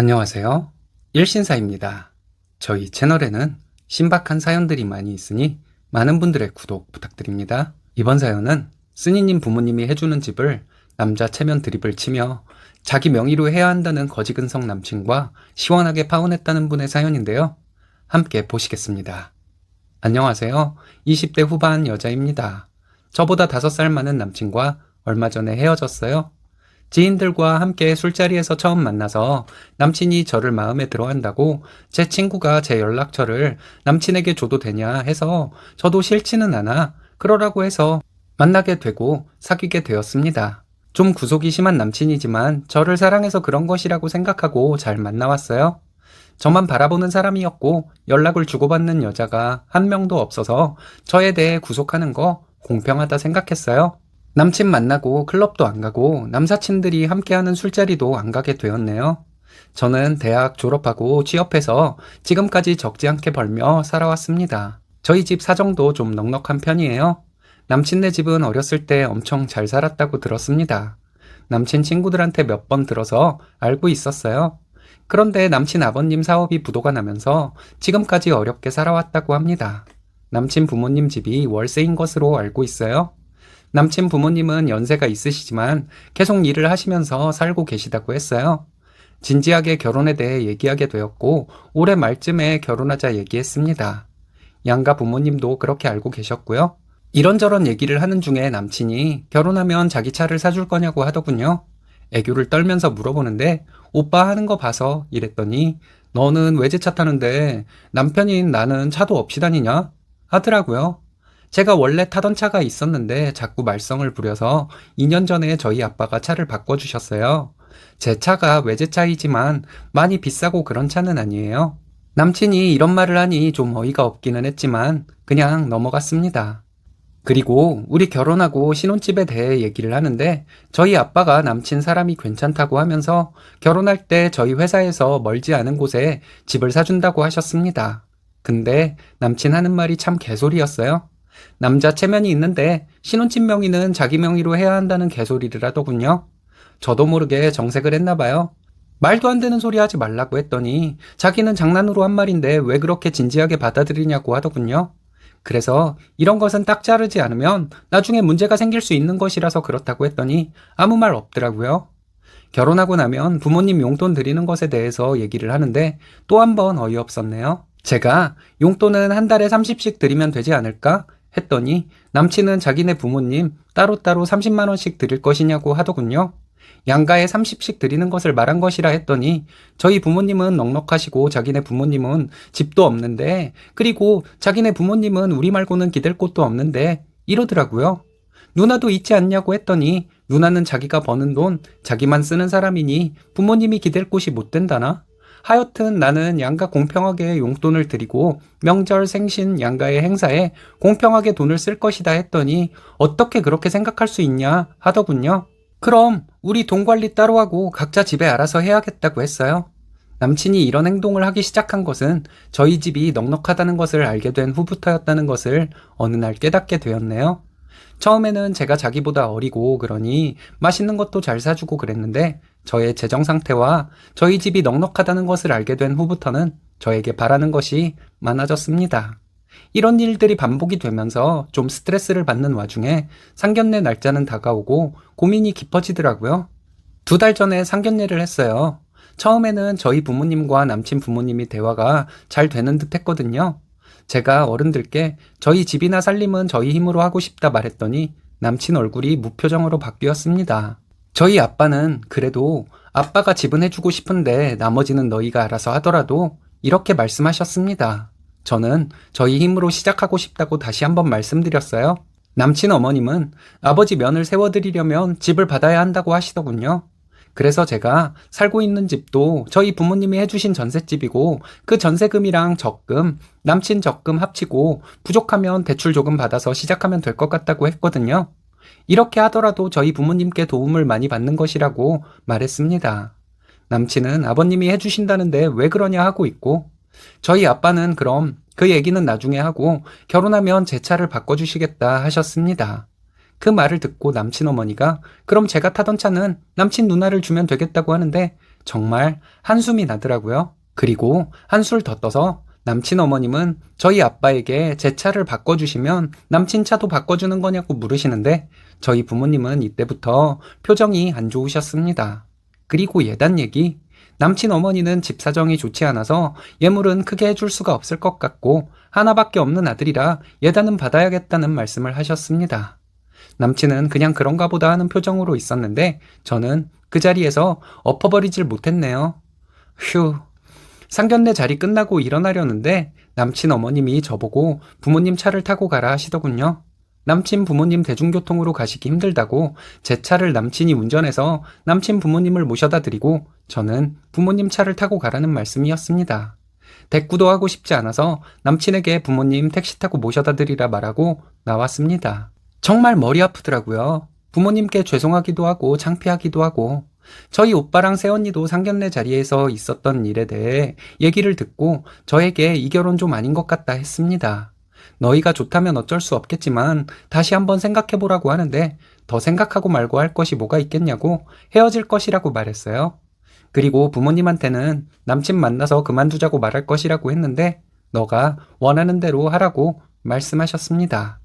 안녕하세요. 일신사입니다. 저희 채널에는 신박한 사연들이 많이 있으니 많은 분들의 구독 부탁드립니다. 이번 사연은 쓰니님 부모님이 해주는 집을 남자 체면 드립을 치며 자기 명의로 해야 한다는 거지근성 남친과 시원하게 파혼했다는 분의 사연인데요. 함께 보시겠습니다. 안녕하세요. 20대 후반 여자입니다. 저보다 5살 많은 남친과 얼마 전에 헤어졌어요. 지인들과 함께 술자리에서 처음 만나서 남친이 저를 마음에 들어 한다고 제 친구가 제 연락처를 남친에게 줘도 되냐 해서 저도 싫지는 않아 그러라고 해서 만나게 되고 사귀게 되었습니다. 좀 구속이 심한 남친이지만 저를 사랑해서 그런 것이라고 생각하고 잘 만나왔어요. 저만 바라보는 사람이었고 연락을 주고받는 여자가 한 명도 없어서 저에 대해 구속하는 거 공평하다 생각했어요. 남친 만나고 클럽도 안 가고 남사친들이 함께하는 술자리도 안 가게 되었네요. 저는 대학 졸업하고 취업해서 지금까지 적지 않게 벌며 살아왔습니다. 저희 집 사정도 좀 넉넉한 편이에요. 남친네 집은 어렸을 때 엄청 잘 살았다고 들었습니다. 남친 친구들한테 몇 번 들어서 알고 있었어요. 그런데 남친 아버님 사업이 부도가 나면서 지금까지 어렵게 살아왔다고 합니다. 남친 부모님 집이 월세인 것으로 알고 있어요. 남친 부모님은 연세가 있으시지만 계속 일을 하시면서 살고 계시다고 했어요. 진지하게 결혼에 대해 얘기하게 되었고 올해 말쯤에 결혼하자 얘기했습니다. 양가 부모님도 그렇게 알고 계셨고요. 이런저런 얘기를 하는 중에 남친이 결혼하면 자기 차를 사줄 거냐고 하더군요. 애교를 떨면서 물어보는데 오빠 하는 거 봐서 이랬더니 너는 외제차 타는데 남편인 나는 차도 없이 다니냐? 하더라고요. 제가 원래 타던 차가 있었는데 자꾸 말썽을 부려서 2년 전에 저희 아빠가 차를 바꿔주셨어요. 제 차가 외제차이지만 많이 비싸고 그런 차는 아니에요. 남친이 이런 말을 하니 좀 어이가 없기는 했지만 그냥 넘어갔습니다. 그리고 우리 결혼하고 신혼집에 대해 얘기를 하는데 저희 아빠가 남친 사람이 괜찮다고 하면서 결혼할 때 저희 회사에서 멀지 않은 곳에 집을 사준다고 하셨습니다. 근데 남친 하는 말이 참 개소리였어요. 남자 체면이 있는데 신혼집 명의는 자기 명의로 해야 한다는 개소리를 하더군요. 저도 모르게 정색을 했나 봐요. 말도 안 되는 소리 하지 말라고 했더니 자기는 장난으로 한 말인데 왜 그렇게 진지하게 받아들이냐고 하더군요. 그래서 이런 것은 딱 자르지 않으면 나중에 문제가 생길 수 있는 것이라서 그렇다고 했더니 아무 말 없더라고요. 결혼하고 나면 부모님 용돈 드리는 것에 대해서 얘기를 하는데 또 한 번 어이없었네요. 제가 용돈은 한 달에 30씩 드리면 되지 않을까? 했더니 남친은 자기네 부모님 따로따로 30만원씩 드릴 것이냐고 하더군요. 양가에 30씩 드리는 것을 말한 것이라 했더니 저희 부모님은 넉넉하시고 자기네 부모님은 집도 없는데 그리고 자기네 부모님은 우리 말고는 기댈 곳도 없는데 이러더라고요. 누나도 있지 않냐고 했더니 누나는 자기가 버는 돈 자기만 쓰는 사람이니 부모님이 기댈 곳이 못 된다나? 하여튼 나는 양가 공평하게 용돈을 드리고 명절 생신 양가의 행사에 공평하게 돈을 쓸 것이다 했더니 어떻게 그렇게 생각할 수 있냐 하더군요. 그럼 우리 돈 관리 따로 하고 각자 집에 알아서 해야겠다고 했어요. 남친이 이런 행동을 하기 시작한 것은 저희 집이 넉넉하다는 것을 알게 된 후부터였다는 것을 어느 날 깨닫게 되었네요. 처음에는 제가 자기보다 어리고 그러니 맛있는 것도 잘 사주고 그랬는데 저의 재정 상태와 저희 집이 넉넉하다는 것을 알게 된 후부터는 저에게 바라는 것이 많아졌습니다. 이런 일들이 반복이 되면서 좀 스트레스를 받는 와중에 상견례 날짜는 다가오고 고민이 깊어지더라고요. 두 달 전에 상견례를 했어요. 처음에는 저희 부모님과 남친 부모님이 대화가 잘 되는 듯 했거든요. 제가 어른들께 저희 집이나 살림은 저희 힘으로 하고 싶다 말했더니 남친 얼굴이 무표정으로 바뀌었습니다. 저희 아빠는 그래도 아빠가 집은 해주고 싶은데 나머지는 너희가 알아서 하더라도 이렇게 말씀하셨습니다. 저는 저희 힘으로 시작하고 싶다고 다시 한번 말씀드렸어요. 남친 어머님은 아버지 면을 세워드리려면 집을 받아야 한다고 하시더군요. 그래서 제가 살고 있는 집도 저희 부모님이 해주신 전셋집이고 그 전세금이랑 적금, 남친 적금 합치고 부족하면 대출 조금 받아서 시작하면 될 것 같다고 했거든요. 이렇게 하더라도 저희 부모님께 도움을 많이 받는 것이라고 말했습니다. 남친은 아버님이 해주신다는데 왜 그러냐 하고 있고, 저희 아빠는 그럼 그 얘기는 나중에 하고 결혼하면 제 차를 바꿔주시겠다 하셨습니다. 그 말을 듣고 남친 어머니가 그럼 제가 타던 차는 남친 누나를 주면 되겠다고 하는데 정말 한숨이 나더라고요. 그리고 한술 더 떠서 남친 어머님은 저희 아빠에게 제 차를 바꿔주시면 남친 차도 바꿔주는 거냐고 물으시는데 저희 부모님은 이때부터 표정이 안 좋으셨습니다. 그리고 예단 얘기. 남친 어머니는 집 사정이 좋지 않아서 예물은 크게 해줄 수가 없을 것 같고 하나밖에 없는 아들이라 예단은 받아야겠다는 말씀을 하셨습니다. 남친은 그냥 그런가 보다 하는 표정으로 있었는데 저는 그 자리에서 엎어버리질 못했네요. 휴. 상견례 자리 끝나고 일어나려는데 남친 어머님이 저보고 부모님 차를 타고 가라 하시더군요. 남친 부모님 대중교통으로 가시기 힘들다고 제 차를 남친이 운전해서 남친 부모님을 모셔다 드리고 저는 부모님 차를 타고 가라는 말씀이었습니다. 대꾸도 하고 싶지 않아서 남친에게 부모님 택시 타고 모셔다 드리라 말하고 나왔습니다. 정말 머리 아프더라고요. 부모님께 죄송하기도 하고 창피하기도 하고 저희 오빠랑 새언니도 상견례 자리에서 있었던 일에 대해 얘기를 듣고 저에게 이 결혼 좀 아닌 것 같다 했습니다. 너희가 좋다면 어쩔 수 없겠지만 다시 한번 생각해보라고 하는데 더 생각하고 말고 할 것이 뭐가 있겠냐고 헤어질 것이라고 말했어요. 그리고 부모님한테는 남친 만나서 그만두자고 말할 것이라고 했는데 너가 원하는 대로 하라고 말씀하셨습니다.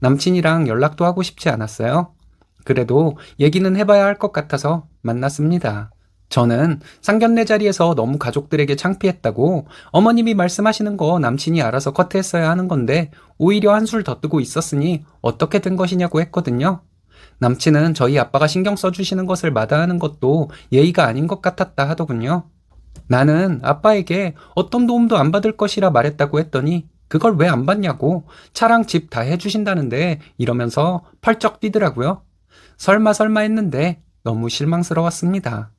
남친이랑 연락도 하고 싶지 않았어요. 그래도 얘기는 해봐야 할 것 같아서 만났습니다. 저는 상견례 자리에서 너무 가족들에게 창피했다고 어머님이 말씀하시는 거 남친이 알아서 커트했어야 하는 건데 오히려 한술 더 뜨고 있었으니 어떻게 된 것이냐고 했거든요. 남친은 저희 아빠가 신경 써주시는 것을 마다하는 것도 예의가 아닌 것 같았다 하더군요. 나는 아빠에게 어떤 도움도 안 받을 것이라 말했다고 했더니 그걸 왜 안 받냐고 차랑 집 다 해주신다는데 이러면서 펄쩍 뛰더라고요. 설마 설마 했는데 너무 실망스러웠습니다.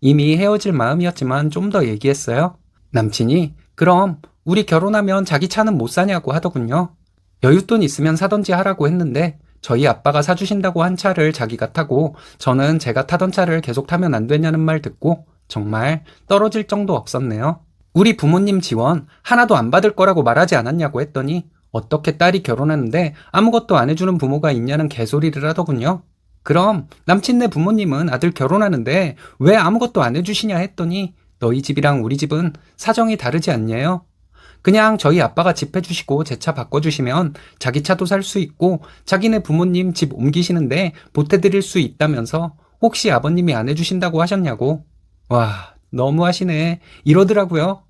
이미 헤어질 마음이었지만 좀 더 얘기했어요. 남친이 그럼 우리 결혼하면 자기 차는 못 사냐고 하더군요. 여윳돈 있으면 사던지 하라고 했는데 저희 아빠가 사주신다고 한 차를 자기가 타고 저는 제가 타던 차를 계속 타면 안 되냐는 말 듣고 정말 떨어질 정도 없었네요. 우리 부모님 지원 하나도 안 받을 거라고 말하지 않았냐고 했더니 어떻게 딸이 결혼하는데 아무것도 안 해주는 부모가 있냐는 개소리를 하더군요. 그럼 남친네 부모님은 아들 결혼하는데 왜 아무것도 안 해주시냐 했더니 너희 집이랑 우리 집은 사정이 다르지 않냐요? 그냥 저희 아빠가 집 해주시고 제 차 바꿔주시면 자기 차도 살 수 있고 자기네 부모님 집 옮기시는데 보태드릴 수 있다면서 혹시 아버님이 안 해주신다고 하셨냐고. 와, 너무하시네. 이러더라고요.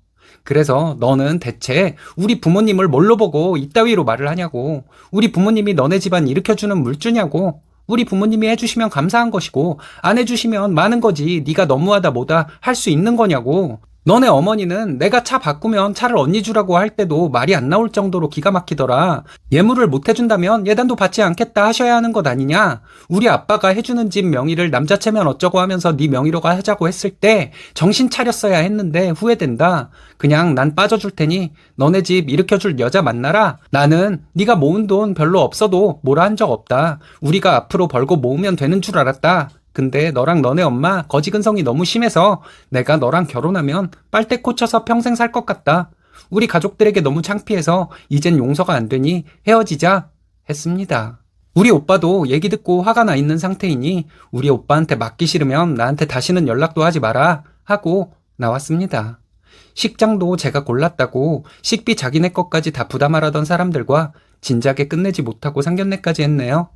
그래서 너는 대체 우리 부모님을 뭘로 보고 이따위로 말을 하냐고. 우리 부모님이 너네 집안 일으켜주는 물주냐고. 우리 부모님이 해주시면 감사한 것이고 안 해주시면 많은 거지 네가 너무하다 뭐다 할 수 있는 거냐고. 너네 어머니는 내가 차 바꾸면 차를 언니 주라고 할 때도 말이 안 나올 정도로 기가 막히더라. 예물을 못 해준다면 예단도 받지 않겠다 하셔야 하는 것 아니냐? 우리 아빠가 해주는 집 명의를 남자체면 어쩌고 하면서 네 명의로가 하자고 했을 때 정신 차렸어야 했는데 후회된다. 그냥 난 빠져줄 테니 너네 집 일으켜줄 여자 만나라. 나는 네가 모은 돈 별로 없어도 뭐라 한 적 없다. 우리가 앞으로 벌고 모으면 되는 줄 알았다. 근데 너랑 너네 엄마 거지 근성이 너무 심해서 내가 너랑 결혼하면 빨대 꽂혀서 평생 살 것 같다. 우리 가족들에게 너무 창피해서 이젠 용서가 안 되니 헤어지자 했습니다. 우리 오빠도 얘기 듣고 화가 나 있는 상태이니 우리 오빠한테 맞기 싫으면 나한테 다시는 연락도 하지 마라 하고 나왔습니다. 식장도 제가 골랐다고 식비 자기네 것까지 다 부담하라던 사람들과 진작에 끝내지 못하고 상견례까지 했네요.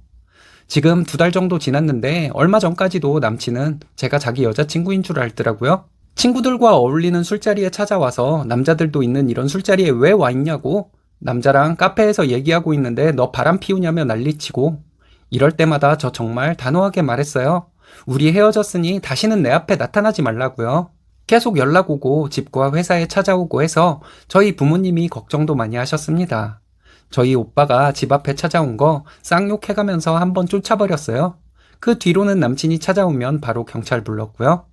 지금 두 달 정도 지났는데 얼마 전까지도 남친은 제가 자기 여자친구인 줄 알더라고요. 친구들과 어울리는 술자리에 찾아와서 남자들도 있는 이런 술자리에 왜 와 있냐고 남자랑 카페에서 얘기하고 있는데 너 바람 피우냐며 난리치고 이럴 때마다 저 정말 단호하게 말했어요. 우리 헤어졌으니 다시는 내 앞에 나타나지 말라고요. 계속 연락 오고 집과 회사에 찾아오고 해서 저희 부모님이 걱정도 많이 하셨습니다. 저희 오빠가 집 앞에 찾아온 거 쌍욕해가면서 한번 쫓아버렸어요. 그 뒤로는 남친이 찾아오면 바로 경찰 불렀고요.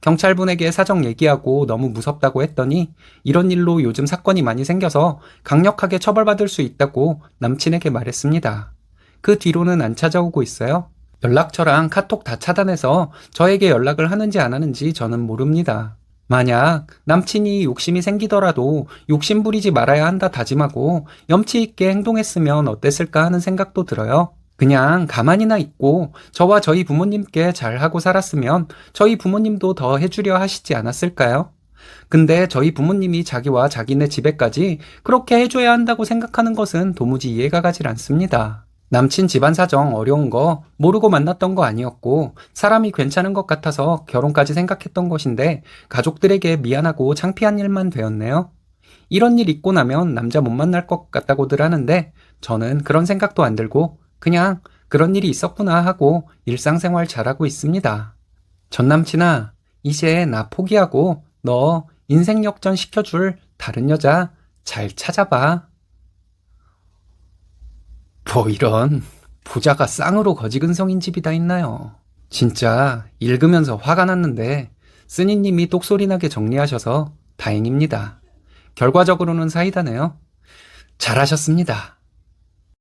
경찰분에게 사정 얘기하고 너무 무섭다고 했더니 이런 일로 요즘 사건이 많이 생겨서 강력하게 처벌받을 수 있다고 남친에게 말했습니다. 그 뒤로는 안 찾아오고 있어요. 연락처랑 카톡 다 차단해서 저에게 연락을 하는지 안 하는지 저는 모릅니다. 만약 남친이 욕심이 생기더라도 욕심 부리지 말아야 한다 다짐하고 염치 있게 행동했으면 어땠을까 하는 생각도 들어요. 그냥 가만히나 있고 저와 저희 부모님께 잘하고 살았으면 저희 부모님도 더 해주려 하시지 않았을까요? 근데 저희 부모님이 자기와 자기네 집에까지 그렇게 해줘야 한다고 생각하는 것은 도무지 이해가 가질 않습니다. 남친 집안 사정 어려운 거 모르고 만났던 거 아니었고 사람이 괜찮은 것 같아서 결혼까지 생각했던 것인데 가족들에게 미안하고 창피한 일만 되었네요. 이런 일 있고 나면 남자 못 만날 것 같다고들 하는데 저는 그런 생각도 안 들고 그냥 그런 일이 있었구나 하고 일상생활 잘하고 있습니다. 전 남친아, 이제 나 포기하고 너 인생 역전 시켜줄 다른 여자 잘 찾아봐. 뭐 이런 부자가 쌍으로 거지근성인 집이 다 있나요? 진짜 읽으면서 화가 났는데 쓰니님이 똑소리나게 정리하셔서 다행입니다. 결과적으로는 사이다네요. 잘하셨습니다.